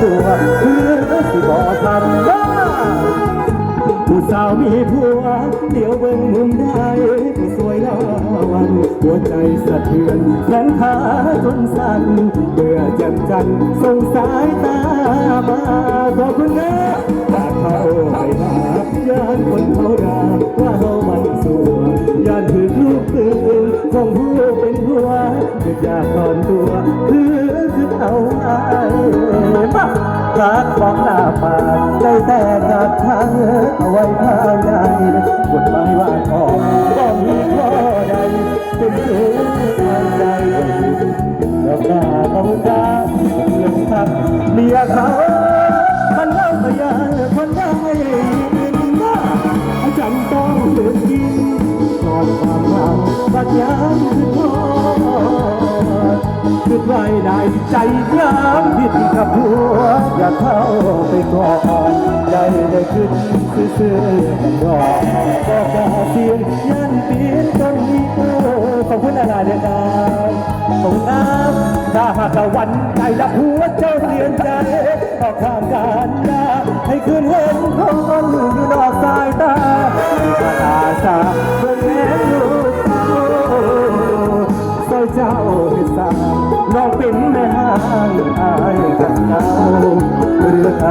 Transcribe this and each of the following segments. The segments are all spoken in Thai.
ตัวคือสิบอกทำว่าผู้สาวมีผัว เดี๋ยวเบิ่งมุมได้ผู้สวยละวันหัวใจสะเทือนแขนขาจนสั่นเบื่อจ่มจันส่งสายตามาขอบคุณนะหากเขาไปหาย่านคนเขาด่าว่าเรามันสัวยานถือลูกตื่นของผู้เป็นหัวคืออยากถอนตัวคือคือ รักของหน้าป่าได้แต่กัดทางเอาไว้ภายในกฎหมายว่าออกก็มีข้อใดเป็นสูงทางใจแล้วหน้าเขาตาเพื่อนทักเมียเขามันเล่าพยานคนได้ว่าจำต้องเดือดกินก่อนความเหงบัดยามคือ ใจยามผิดกับหัว อย่าเข้าไปก่อนใจได้ขึ้นซื่อๆดอก็กาเสียงยันปีนต้นนี้เออขอบคุณอะไรเดียวกันขอบคุณครับถ้าหากว่าวันใจละหัวเจ้าเสียนใจออกทางการได้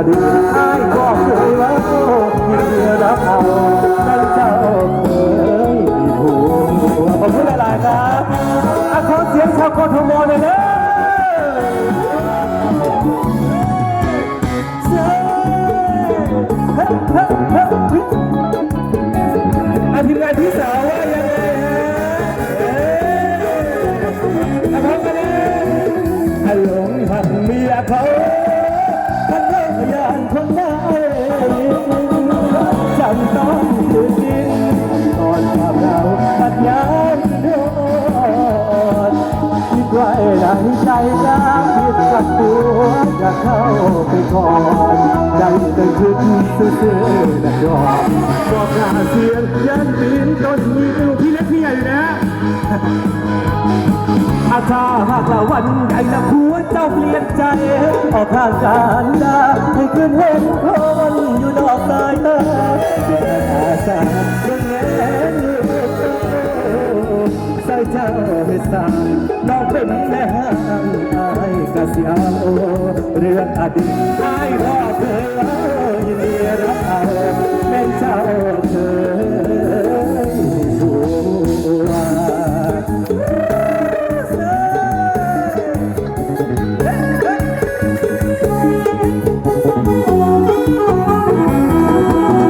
ดีตอายก็เคยเล่ามีเรือรับเอาตั้เจ้าเคยมีผัวขอบคุณหลายๆครับอะขอเสียงชาวกทมหน่อยเด้อเซ่เฮ้เฮ้เฮ้เฮ้อาทีมงานพี่สาวว่ายังไงฮะเอ้ยพร้อมกันนะหลงหักเมียเขา ไว้ในใจรักผิดกับตัวอยากเข้าไปก่อนใจตึงขึ้นซื่อๆนะยอมบอกหน้าเสียงยันปีนต้นมีลูกพี่เล็กพี่ใหญ่อยู่นะอาชาหากว่าวันใดละหัวเจ้าเปลี่ยนใจ ออกทางการดาให้ขึ้นเห็นคนอยู่นอกสายตาเป็นอาสา เจ้าให้สร้างน้องเป็นแม่ห้างอายกะเสียวเรื่องอดีตไอายก็เคยยินดีรับเอาเป็นเจ้าเคยผัว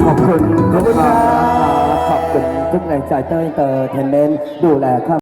ขอบคุณขอบคุณครับขอบคุณทุกแรงใจเตอร์เตอร์เทนเมนต์ดูแลครับ